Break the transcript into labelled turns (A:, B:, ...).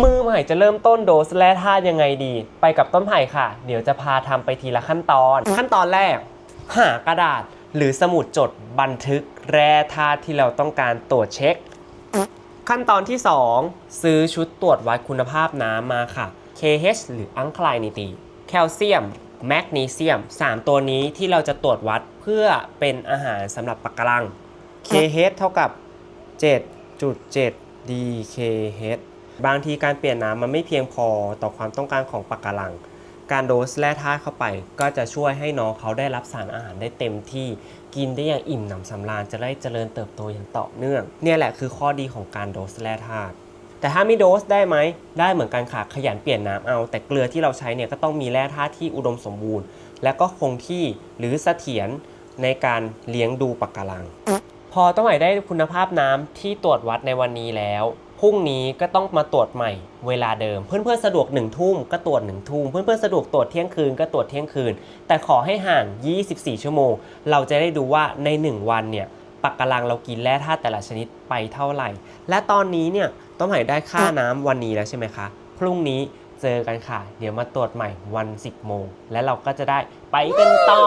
A: มือใหม่จะเริ่มต้นโดสแร่ธาตุยังไงดี ไปกับต้นไผ่ค่ะ เดี๋ยวจะพาทำไปทีละขั้นตอน ขั้นตอนแรก หากระดาษ หรือสมุดจดบันทึกแร่ธาตุที่เราต้องการตรวจเช็ค ขั้นตอนที่ 2 ซื้อชุดตรวจวัดคุณภาพน้ำมาค่ะ KH หรืออังคลายนิตีแคลเซียมแมกนีเซียม 3 ตัวนี้ที่เราจะตรวจวัดเพื่อเป็นอาหารสำหรับปะการัง KH เท่ากับ 7.7 DKH บางทีการเปลี่ยนน้ำมันไม่เพียงพอต่อความต้องการของปะการัง การโดสแร่ธาตุเข้าไป ก็จะช่วยให้น้องเขาได้รับสารอาหารได้เต็มที่กินได้อย่างอิ่มหนำสำราญจะได้เจริญเติบโตอย่างต่อเนื่อง เนี่ยแหละคือข้อดีของการโดสแร่ธาตุแต่ถ้าไม่โดสได้ไหม ได้เหมือนกันค่ะ ขยันเปลี่ยนน้ำเอา แต่เกลือที่เราใช้เนี่ยก็ต้องมีแร่ธาตุที่อุดมสมบูรณ์ และก็คงที่หรือเสถียรในการเลี้ยงดูปะการัง พอต้องใหม่ได้คุณภาพน้ำที่ตรวจวัดในวันนี้แล้ว พรุ่งนี้ก็ต้องมาตรวจใหม่เวลาเดิม เพื่อนๆสะดวก1นึ่ทุ่มก็ตรวจ1นึ่ทุ่มเพื่อนๆสะดวกตรวจเที่ยงคืนก็ตรวจเที่ยงคืน แต่ขอให้ห่าง 24 ชั่วโมง เราจะได้ดูว่าใน 1 วันเนี่ยปักกำลังเรากินแร่ธาตุแต่ละชนิดไปเท่าไหร่ และตอนนี้เนี่ยต้องใหม่ได้ค่าน้ำวันนี้แล้วใช่ไหมคะ พรุ่งนี้เจอกันค่ะ เดี๋ยวมาตรวจใหม่วัน 10 โมง และเราก็จะได้ไปกันต่อ